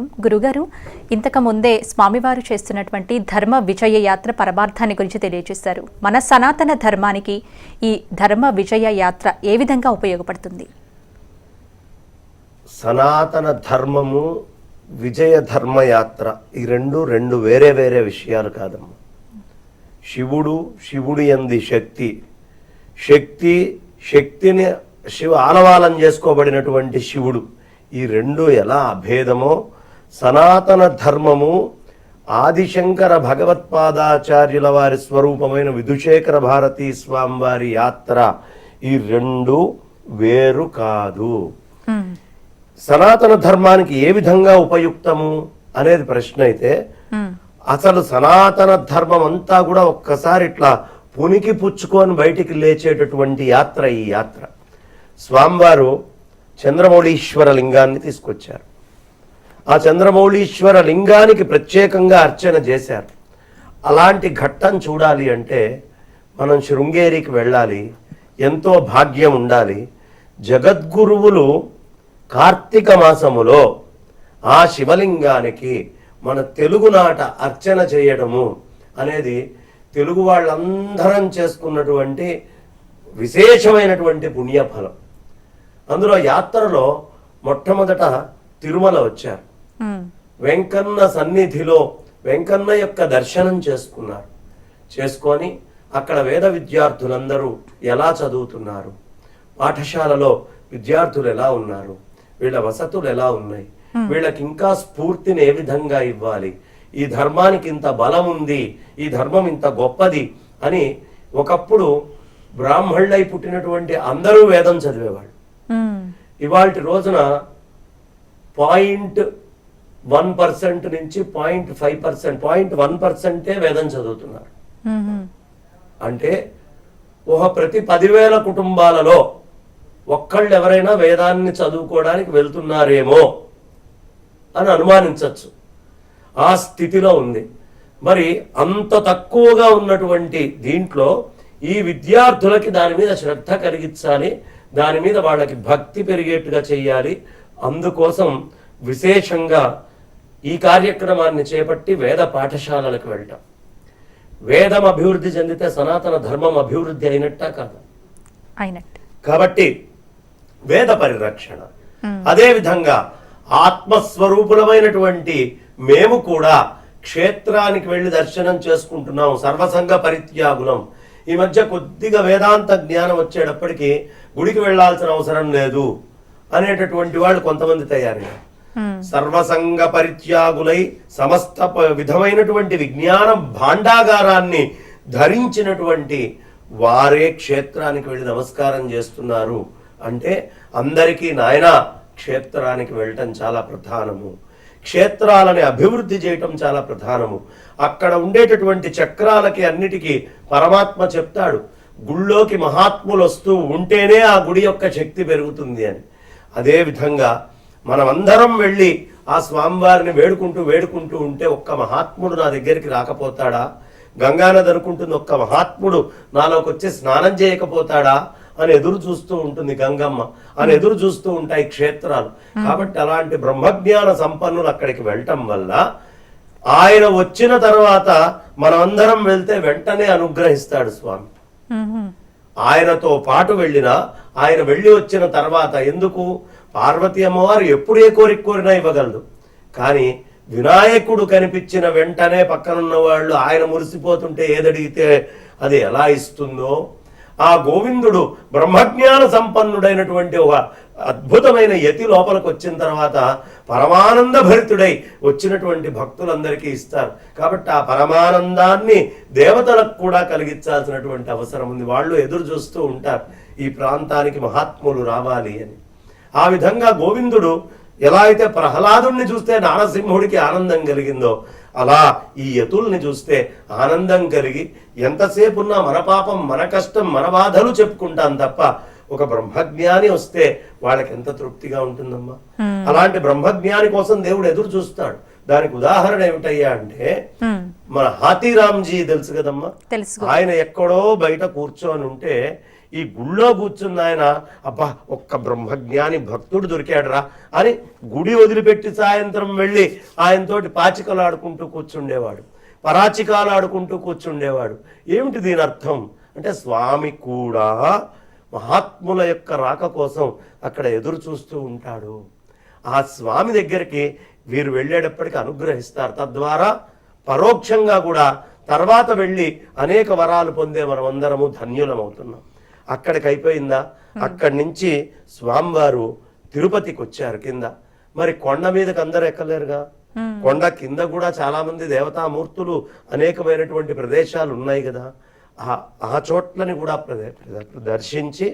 గురుగారు ఇంతకు ముందే స్వామివారు చేస్తున్నటువంటి ధర్మ విజయ యాత్ర పరమార్థాన్ని గురించి తెలియజేశారు. మన సనాతన ధర్మానికి ఈ ధర్మ విజయ యాత్ర ఏ విధంగా ఉపయోగపడుతుంది? సనాతన ధర్మము విజయ ధర్మయాత్ర ఈ రెండు రెండు వేరే వేరే విషయాలు కాదమ్మా. శివుడు శివుడి ఎంది శక్తి. శక్తి శక్తిని శివ ఆలవాలం చేసుకోబడినటువంటి శివుడు ఈ రెండు ఎలా అభేదమో సనాతన ధర్మము ఆదిశంకర భగవత్పాదాచార్యుల వారి స్వరూపమైన విధుశేఖర భారతీ స్వామి వారి యాత్ర ఈ రెండు వేరు కాదు. సనాతన ధర్మానికి ఏ విధంగా ఉపయుక్తము అనేది ప్రశ్న అయితే. అసలు సనాతన ధర్మం అంతా కూడా ఒక్కసారి ఇట్లా పునికి పుచ్చుకొని బయటికి లేచేటటువంటి యాత్ర ఈ యాత్ర స్వామివారు చంద్రమౌళీశ్వర లింగాన్ని తీసుకొచ్చారు ఆ చంద్రమౌళీశ్వర లింగానికి ప్రత్యేకంగా అర్చన చేశారు. అలాంటి ఘట్టం చూడాలి అంటే మనం శృంగేరికి వెళ్ళాలి ఎంతో భాగ్యం ఉండాలి. జగద్గురువులు కార్తీక మాసములో ఆ శివలింగానికి మన తెలుగునాట అర్చన చేయడము అనేది తెలుగు వాళ్ళందరం చేసుకున్నటువంటి విశేషమైనటువంటి పుణ్యఫలం. అందులో యాత్రలో మొట్టమొదట తిరుమల వచ్చారు. వెంకన్న సన్నిధిలో వెంకన్న యొక్క దర్శనం చేసుకున్నారు. చేసుకొని అక్కడ వేద విద్యార్థులందరూ ఎలా చదువుతున్నారు? పాఠశాలలో విద్యార్థులు ఎలా ఉన్నారు? వీళ్ళ వసతులు ఎలా ఉన్నాయి? వీళ్ళకి ఇంకా స్ఫూర్తిని ఏ విధంగా ఇవ్వాలి? ఈ ధర్మానికి ఇంత బలం ఉంది ఈ ధర్మం ఇంత గొప్పది అని ఒకప్పుడు బ్రాహ్మళ్ళై పుట్టినటువంటి అందరూ వేదం చదివేవాళ్ళు. ఇవాళ రోజున పాయింట్ వన్ పర్సెంట్ నుంచి point five percent point one పర్సెంటే వేదం చదువుతున్నారు. అంటే ఒక ప్రతి పదివేల కుటుంబాలలో ఒక్కళ్ళు ఎవరైనా వేదాన్ని చదువుకోవడానికి వెళ్తున్నారేమో అని అనుమానించవచ్చు ఆ స్థితిలో ఉంది. మరి అంత తక్కువగా ఉన్నటువంటి దీంట్లో ఈ విద్యార్థులకి దాని మీద శ్రద్ధ కలిగించాలి దాని మీద వాళ్ళకి భక్తి పెరిగేట్టుగా చెయ్యాలి అందుకోసం విశేషంగా ఈ కార్యక్రమాన్ని చేపట్టి వేద పాఠశాలలకు వెళ్ళటం. వేదం అభివృద్ధి చెందితే సనాతన ధర్మం అభివృద్ధి అయినట్టా కాదు. కాబట్టి వేద పరిరక్షణ. అదే విధంగా ఆత్మస్వరూపులమైనటువంటి మేము కూడా క్షేత్రానికి వెళ్ళి దర్శనం చేసుకుంటున్నాం. సర్వసంగ పరిత్యాగులం. ఈ మధ్య కొద్దిగా వేదాంత జ్ఞానం వచ్చేటప్పటికి గుడికి వెళ్ళాల్సిన అవసరం లేదు అనేటటువంటి వాళ్ళు కొంతమంది తయారయ్యారు. సర్వసంగ పరిత్యాగులై సమస్త ప- విధమైనటువంటి విజ్ఞానం భాండాగారాన్ని ధరించినటువంటి వారే క్షేత్రానికి వెళ్ళి నమస్కారం చేస్తున్నారు. అంటే అందరికీ నాయన క్షేత్రానికి వెళ్ళటం చాలా ప్రధానము. క్షేత్రాలని అభివృద్ధి చేయటం చాలా ప్రధానము. అక్కడ ఉండేటటువంటి చక్రాలకి అన్నిటికీ పరమాత్మ చెప్తాడు. గుళ్ళోకి మహాత్ములు వస్తూ ఉంటేనే ఆ గుడి యొక్క శక్తి పెరుగుతుంది అని. అదే విధంగా మనమందరం వెళ్ళి ఆ స్వామివారిని వేడుకుంటూ వేడుకుంటూ ఉంటే ఒక్క మహాత్ముడు నా దగ్గరికి రాకపోతాడా? గంగానది అనుకుంటుంది ఒక్క మహాత్ముడు నాలోకి వచ్చి స్నానం చేయకపోతాడా? అని ఎదురు చూస్తూ ఉంటుంది గంగమ్మ. అని ఎదురు చూస్తూ ఉంటాయి క్షేత్రాలు. కాబట్టి అలాంటి బ్రహ్మజ్ఞాన సంపన్నులు అక్కడికి వెళ్ళటం వల్ల ఆయన వచ్చిన తర్వాత మనమందరం వెళ్తే వెంటనే అనుగ్రహిస్తాడు స్వామి. ఆయనతో పాటు వెళ్ళిన ఆయన వెళ్ళి వచ్చిన తర్వాత ఎందుకు? పార్వతి అమ్మవారు ఎప్పుడు ఏ కోరిక కోరినా ఇవ్వగలదు. కానీ వినాయకుడు కనిపించిన వెంటనే పక్కనున్న వాళ్ళు ఆయన మురిసిపోతుంటే ఏదడిగితే అది ఎలా ఇస్తుందో. ఆ గోవిందుడు బ్రహ్మజ్ఞాన సంపన్నుడైనటువంటి ఒక అద్భుతమైన యతి లోపలికి వచ్చిన తర్వాత పరమానంద భరితుడై వచ్చినటువంటి భక్తులందరికీ ఇస్తారు. కాబట్టి ఆ పరమానందాన్ని దేవతలకు కూడా కలిగించాల్సినటువంటి అవసరం ఉంది. వాళ్ళు ఎదురు చూస్తూ ఉంటారు. ఈ ప్రాంతానికి మహాత్ములు రావాలి అని. ఆ విధంగా గోవిందుడు ఎలా అయితే ప్రహ్లాదుణ్ణి చూస్తే నారసింహుడికి ఆనందం కలిగిందో అలా ఈ యతుల్ని చూస్తే ఆనందం కలిగి ఎంతసేపు ఉన్నా మన పాపం మన కష్టం మన బాధలు చెప్పుకుంటాం తప్ప ఒక బ్రహ్మజ్ఞాని వస్తే వాళ్ళకి ఎంత తృప్తిగా ఉంటుందమ్మా? అలాంటి బ్రహ్మజ్ఞాని కోసం దేవుడు ఎదురు చూస్తాడు. దానికి ఉదాహరణ ఏమిటయ్యా అంటే. మన హాతీరామ్జీ తెలుసు కదమ్మా? ఆయన ఎక్కడో బయట కూర్చొని ఉంటే ఈ గుళ్ళో కూర్చున్న ఆయన అబ్బా ఒక్క బ్రహ్మజ్ఞాని భక్తుడు దొరికాడురా అని గుడి వదిలిపెట్టి సాయంత్రం వెళ్ళి ఆయనతోటి పాచికలు ఆడుకుంటూ కూర్చుండేవాడు. పరాచికాలు ఆడుకుంటూ కూర్చుండేవాడు. ఏమిటి దీని అర్థం? అంటే స్వామి కూడా మహాత్ముల యొక్క రాక కోసం అక్కడ ఎదురు చూస్తూ ఉంటాడు. ఆ స్వామి దగ్గరికి వీరు వెళ్ళేటప్పటికి అనుగ్రహిస్తారు. తద్వారా పరోక్షంగా కూడా తర్వాత వెళ్ళి అనేక వరాలు పొందే మనమందరము ధన్యులమవుతున్నాం. అక్కడికి అయిపోయిందా అక్కడి నుంచి స్వామివారు తిరుపతికి వచ్చారు కింద. మరి కొండ మీదకి అందరూ ఎక్కలేరుగా? కొండ కింద కూడా చాలా మంది దేవతామూర్తులు అనేకమైనటువంటి ప్రదేశాలు ఉన్నాయి కదా. ఆ ఆ చోట్లని కూడా దర్శించి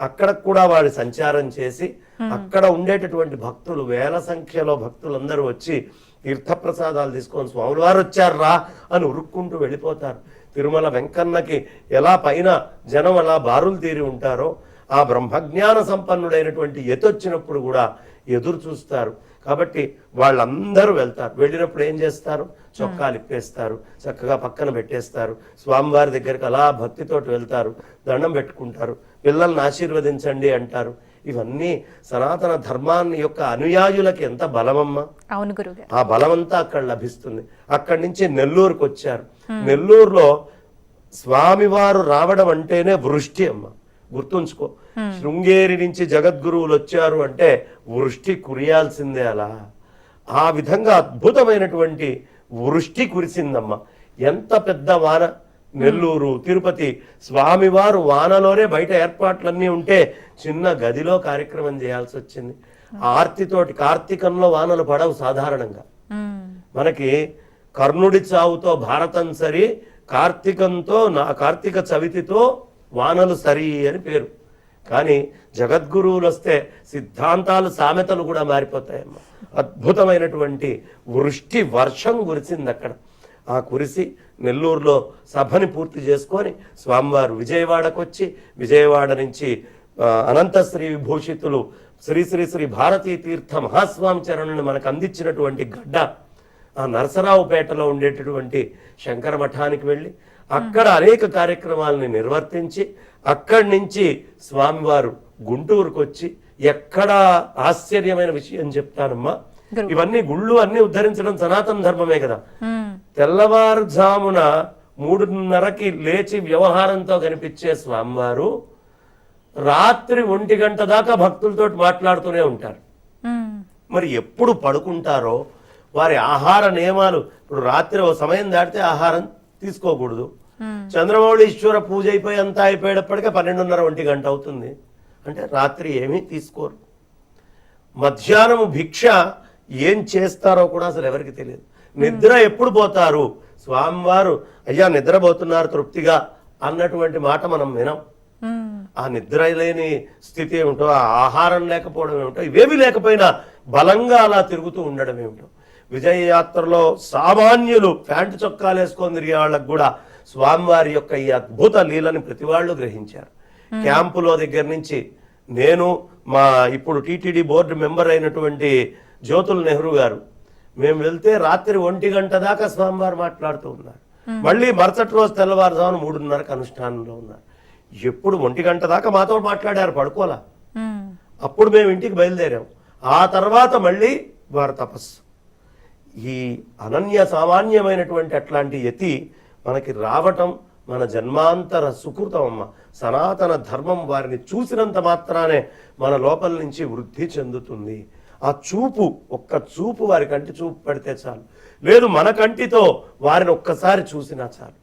అక్కడ కూడా వాడి సంచారం చేసి అక్కడ ఉండేటటువంటి భక్తులు వేల సంఖ్యలో భక్తులందరూ వచ్చి తీర్థప్రసాదాలు తీసుకొని స్వాములు వారు వచ్చారా అని ఉరుక్కుంటూ వెళ్ళిపోతారు. తిరుమల వెంకన్నకి ఎలా పైన జనం అలా బారులు తీరి ఉంటారో ఆ బ్రహ్మజ్ఞాన సంపన్నుడైనటువంటి ఎతొచ్చినప్పుడు కూడా ఎదురు చూస్తారు. కాబట్టి వాళ్ళందరూ వెళ్తారు. వెళ్ళినప్పుడు ఏం చేస్తారు? చొక్కాలు ఇప్పేస్తారు చక్కగా పక్కన పెట్టేస్తారు. స్వామివారి దగ్గరికి అలా భక్తితోటి వెళ్తారు దండం పెట్టుకుంటారు. పిల్లల్ని ఆశీర్వదించండి అంటారు. ఇవన్నీ సనాతన ధర్మాన్ని యొక్క అనుయాయులకి ఎంత బలమమ్మా? అవును గురుగారు ఆ బలమంతా అక్కడ లభిస్తుంది. అక్కడి నుంచి నెల్లూరుకు వచ్చారు. నెల్లూరులో స్వామివారు రావడం అంటేనే వృష్టి అమ్మ. గుర్తుంచుకో. శృంగేరి నుంచి జగద్గురువులు వచ్చారు అంటే వృష్టి కురియాల్సిందే అలా. ఆ విధంగా అద్భుతమైనటువంటి వృష్టి కురిసిందమ్మ. ఎంత పెద్ద వాన. నెల్లూరు తిరుపతి. స్వామివారు వానలోనే బయట ఏర్పాట్లన్నీ ఉంటే చిన్న గదిలో కార్యక్రమం చేయాల్సి వచ్చింది. ఆర్తితోటి కార్తీకంలో వానలు పడవు సాధారణంగా. మనకి కర్ణుడి చావుతో భారతం సరి కార్తీకంతో నా కార్తీక చవితితో వానలు సరి అని పేరు. కానీ జగద్గురువులు వస్తే సిద్ధాంతాలు సామెతలు కూడా మారిపోతాయమ్మ. అద్భుతమైనటువంటి వృష్టి వర్షం కురిసింది అక్కడ ఆ కురిసి నెల్లూరులో సభని పూర్తి చేసుకొని స్వామివారు విజయవాడకు వచ్చి విజయవాడ నుంచి అనంత శ్రీ విభూషితులు శ్రీ శ్రీ శ్రీ భారతీ తీర్థ మహాస్వామి చరణుని మనకు అందించినటువంటి గడ్డ ఆ నరసరావుపేటలో ఉండేటటువంటి శంకర మఠానికి వెళ్ళి అక్కడ అనేక కార్యక్రమాలని నిర్వర్తించి అక్కడి నుంచి స్వామివారు గుంటూరుకు వచ్చి ఎక్కడా ఆశ్చర్యమైన విషయం చెప్తానమ్మా. ఇవన్నీ గుళ్ళు అన్ని ఉద్ధరించడం సనాతన ధర్మమే కదా. తెల్లవారుజామున మూడున్నరకి లేచి వ్యవహారంతో కనిపించే స్వామివారు రాత్రి ఒంటి గంట దాకా భక్తులతో మాట్లాడుతూనే ఉంటారు. మరి ఎప్పుడు పడుకుంటారో వారి ఆహార నియమాలు ఇప్పుడు రాత్రి ఓ సమయం దాటితే ఆహారం తీసుకోకూడదు. చంద్రమౌళీశ్వర పూజ అయిపోయి అంతా అయిపోయేటప్పటికే పన్నెండున్నర ఒంటి గంట అవుతుంది. అంటే రాత్రి ఏమీ తీసుకోరు. మధ్యాహ్నము భిక్ష ఏం చేస్తారో కూడా అసలు ఎవరికి తెలియదు. నిద్ర ఎప్పుడు పోతారు? స్వామివారు అయ్యా నిద్రపోతున్నారు తృప్తిగా అన్నటువంటి మాట మనం వినం. ఆ నిద్ర లేని స్థితి ఏమిటో ఆ ఆహారం లేకపోవడం ఏమిటో ఇవేవి లేకపోయినా బలంగా అలా తిరుగుతూ ఉండడం ఏమిటో. విజయ యాత్రలో సామాన్యులు ప్యాంటు చొక్కాలు వేసుకొని తిరిగే వాళ్ళకు కూడా స్వామివారి యొక్క ఈ అద్భుత లీలని ప్రతి వాళ్ళు గ్రహించారు. క్యాంపులో దగ్గర నుంచి నేను మా ఇప్పుడు టీటీడీ బోర్డు మెంబర్ అయినటువంటి జ్యోతుల్ నెహ్రూ గారు మేము వెళ్తే రాత్రి ఒంటి గంట దాకా స్వామివారు మాట్లాడుతూ ఉన్నారు. మళ్ళీ మరుసటి రోజు తెల్లవారుజామున మూడున్నరకు అనుష్ఠానంలో ఉన్నారు. ఎప్పుడు ఒంటి గంట దాకా మాతో మాట్లాడారు పడుకోలా? అప్పుడు మేము ఇంటికి బయలుదేరాం. ఆ తర్వాత మళ్ళీ వారి తపస్సు. ఈ అనన్య సామాన్యమైనటువంటి అట్లాంటి యతి మనకి రావటం మన జన్మాంతర సుకృతం అమ్మ. సనాతన ధర్మం వారిని చూసినంత మాత్రానే మన లోపల నుంచి వృద్ధి చెందుతుంది. ఆ చూపు ఒక్క చూపు వారి కంటి చూపు పడితే చాలు. లేదు మన కంటితో వారిని ఒక్కసారి చూసినా చాలు.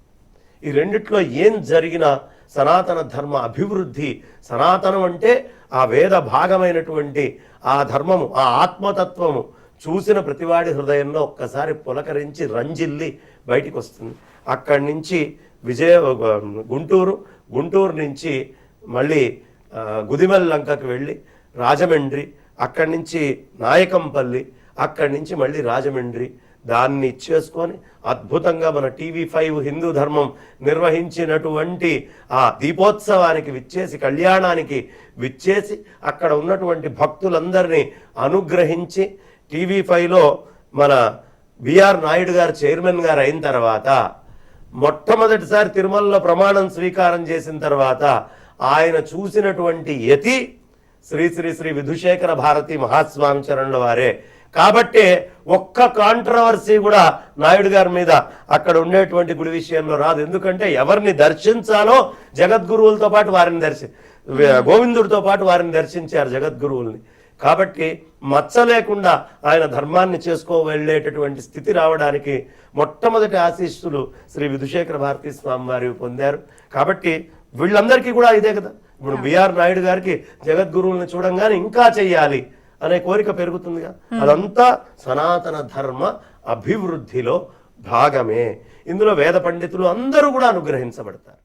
ఈ రెండిట్లో ఏం జరిగినా సనాతన ధర్మ అభివృద్ధి సనాతనం అంటే ఆ వేద భాగమైనటువంటి ఆ ధర్మము ఆ ఆత్మతత్వము చూసిన ప్రతివాడి హృదయంలో ఒక్కసారి పులకరించి రంజిల్లి బయటికి వస్తుంది అక్కడి నుంచి విజయ గుంటూరు గుంటూరు నుంచి మళ్ళీ ఆ, లంకకు వెళ్ళి రాజమండ్రి అక్కడి నుంచి నాయకంపల్లి అక్కడి నుంచి మళ్ళీ రాజమండ్రి. దాన్ని ఇచ్చేసుకొని అద్భుతంగా మన టీవీ ఫైవ్ హిందూ ధర్మం నిర్వహించినటువంటి ఆ దీపోత్సవానికి విచ్చేసి కళ్యాణానికి విచ్చేసి అక్కడ ఉన్నటువంటి భక్తులందరినీ అనుగ్రహించి టీవీ ఫైవ్లో మన బిఆర్ నాయుడు గారు చైర్మన్ గారు అయిన తర్వాత మొట్టమొదటిసారి తిరుమలలో ప్రమాణం స్వీకారం చేసిన తర్వాత ఆయన చూసినటువంటి యతి శ్రీ శ్రీ శ్రీ విధుశేఖర భారతి మహాస్వామి చరణుల వారే. కాబట్టి ఒక్క కాంట్రవర్సీ కూడా నాయుడు గారి మీద అక్కడ ఉండేటువంటి గుడి విషయంలో రాదు. ఎందుకంటే ఎవరిని దర్శించాలో జగద్గురువులతో పాటు వారిని దర్శి గోవిందుడితో పాటు వారిని దర్శించారు జగద్గురువుల్ని. కాబట్టి మచ్చ లేకుండా ఆయన ధర్మాన్ని చేసుకో వెళ్ళేటటువంటి స్థితి రావడానికి మొట్టమొదటి ఆశీస్సులు శ్రీ విధుశేఖర భారతీ స్వామి వారి పొందారు. కాబట్టి వీళ్ళందరికీ కూడా ఇదే కదా. ఇప్పుడు బిఆర్ నాయుడు గారికి జగద్గురువుల్ని చూడంగానే ఇంకా చెయ్యాలి అనే కోరిక పెరుగుతుందిగా. అదంతా సనాతన ధర్మ అభివృద్ధిలో భాగమే. ఇందులో వేద పండితులు అందరూ కూడా అనుగ్రహించబడతారు.